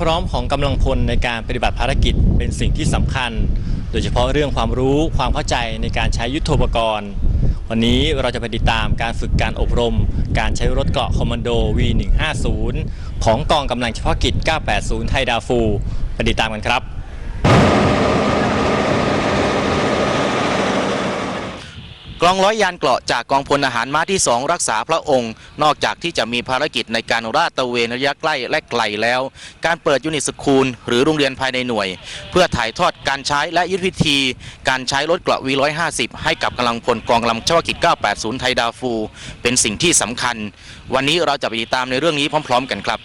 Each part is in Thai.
พร้อมของกำลังพลในการปฏิบัติภารกิจเป็นสิ่งที่สำคัญ โดยเฉพาะเรื่องความรู้ความเข้าใจในการใช้ยุทโธปกรณ์ วันนี้เราจะไปติดตามการฝึกการอบรม การใช้รถเกราะคอมมานโด V150 ของกองกำลังเฉพาะกิจ 980 ไทยดาฟู ไปติดตามกันครับ องร้อยยานเกราะจากกองพลอาหารม้าที่ 2 รักษาพระองค์ นอกจากที่จะมีภารกิจในการราดตระเวนระยะใกล้และไกลแล้ว การเปิดยูนิตสคูล หรือโรงเรียนภายในหน่วย เพื่อถ่ายทอดการใช้และยุทธวิธี การใช้รถเกราะ V150 ให้กับกำลังพลกองกำลังเฉพาะกิจ 980 ไทยดาฟู เป็นสิ่งที่สำคัญ วันนี้เราจะไปติดตามในเรื่องนี้พร้อม ๆ กันครับ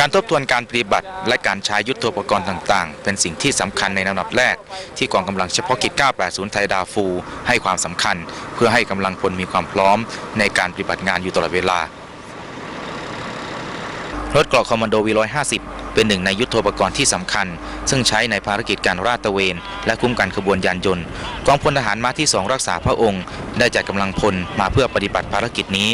การทบทวนการปฏิบัติ และการใช้ยุทโธปกรณ์ต่าง ๆ เป็นสิ่งที่สำคัญในลำดับแรก ที่กองกำลังเฉพาะกิจ 980 ไทยดาฟู ให้ความสำคัญ เพื่อให้กำลังพลมีความพร้อม ในการปฏิบัติงานอยู่ตลอดเวลา รถเกราะคอมมานโดวี150 เป็นหนึ่งในยุทโธปกรณ์ที่สำคัญ ซึ่งใช้ในภารกิจการราดตระเวน และคุ้มกันขบวนยานยนต์กองพลทหารม้าที่ 2 รักษาพระองค์ ได้จัดกำลังพลมาเพื่อปฏิบัติภารกิจนี้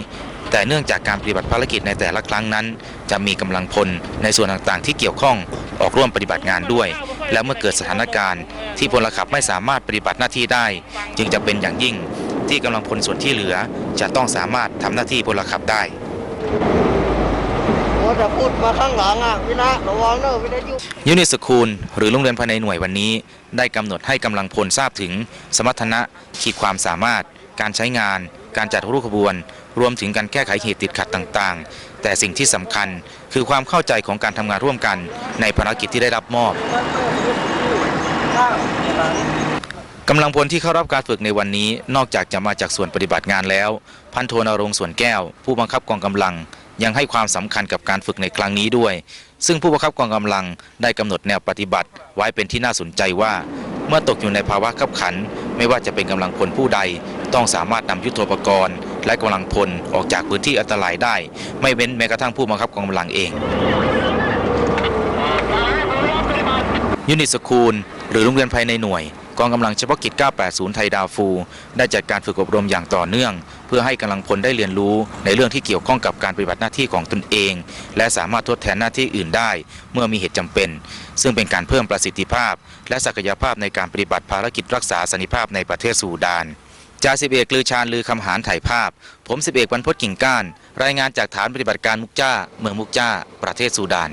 แต่เนื่องจากการปฏิบัติภารกิจในแต่ละครั้งนั้น จะมีกำลังพลในส่วนต่างๆ ที่เกี่ยวข้องออกร่วมปฏิบัติงานด้วย และเมื่อเกิดสถานการณ์ ที่พลขับไม่สามารถปฏิบัติหน้าที่ได้ จึงจะเป็นอย่างยิ่งที่กำลังพลส่วนที่เหลือ จะต้องสามารถทำหน้าที่พลขับได้โอ้แต่พูดมาข้างหลังอะวินะระวังเนอะวินะยุยูนิตสคูล หรือโรงเรียนภายในหน่วยวันนี้ ได้กำหนดให้กำลังพลทราบถึง สมรรถนะขีดความสามารถ การใช้งาน การจัดรูปขบวน รวมถึงการแก้ไขเหตุติดขัดต่างๆ แต่สิ่งที่สำคัญคือความเข้าใจของการทำงานร่วมกัน ในภารกิจที่ได้รับมอบกำลังพลที่เข้ารับการฝึกในวันนี้นอกจากจะมาจากส่วนปฏิบัติงานแล้ว พันโทนรงค์สวนแก้ว ผู้บังคับกองกำลังยังให้ความสำคัญกับการฝึกในครั้งนี้ด้วย ซึ่งผู้บังคับกองกำลังได้กำหนดแนวปฏิบัติ ไว้เป็นที่น่าสนใจว่า เมื่อตกอยู่ในภาวะขับขัน ไม่ว่าจะเป็นกำลังพลผู้ใด ต้องสามารถนำยุทโธปกรณ์ และกำลังพลออกจากพื้นที่อันตรายได้ ไม่เว้นแม้กระทั่งผู้บังคับกองกำลังเองยูนิตสคูล หรือโรงเรียนภายในหน่วยกองกำลังเฉพาะกิจ 980 ไทยดาวฟู ได้จัดการฝึกอบรมอย่างต่อเนื่อง เพื่อให้กำลังพลได้เรียนรู้ในเรื่องที่เกี่ยวข้องกับการปฏิบัติหน้าที่ของตนเอง และสามารถทดแทนหน้าที่อื่นได้ เมื่อมีเหตุจำเป็น ซึ่งเป็นการเพิ่มประสิทธิภาพ และศักยภาพในการปฏิบัติภารกิจรักษาสันติภาพในประเทศสูดาน จ่าสิบเอกลือชาญลือคำหารถ่ายภาพ ผมสิบเอกวันพศกิ่งก้าน รายงานจากฐานปฏิบัติการมุกจ้า เมืองมุกจ้า ประเทศสูดาน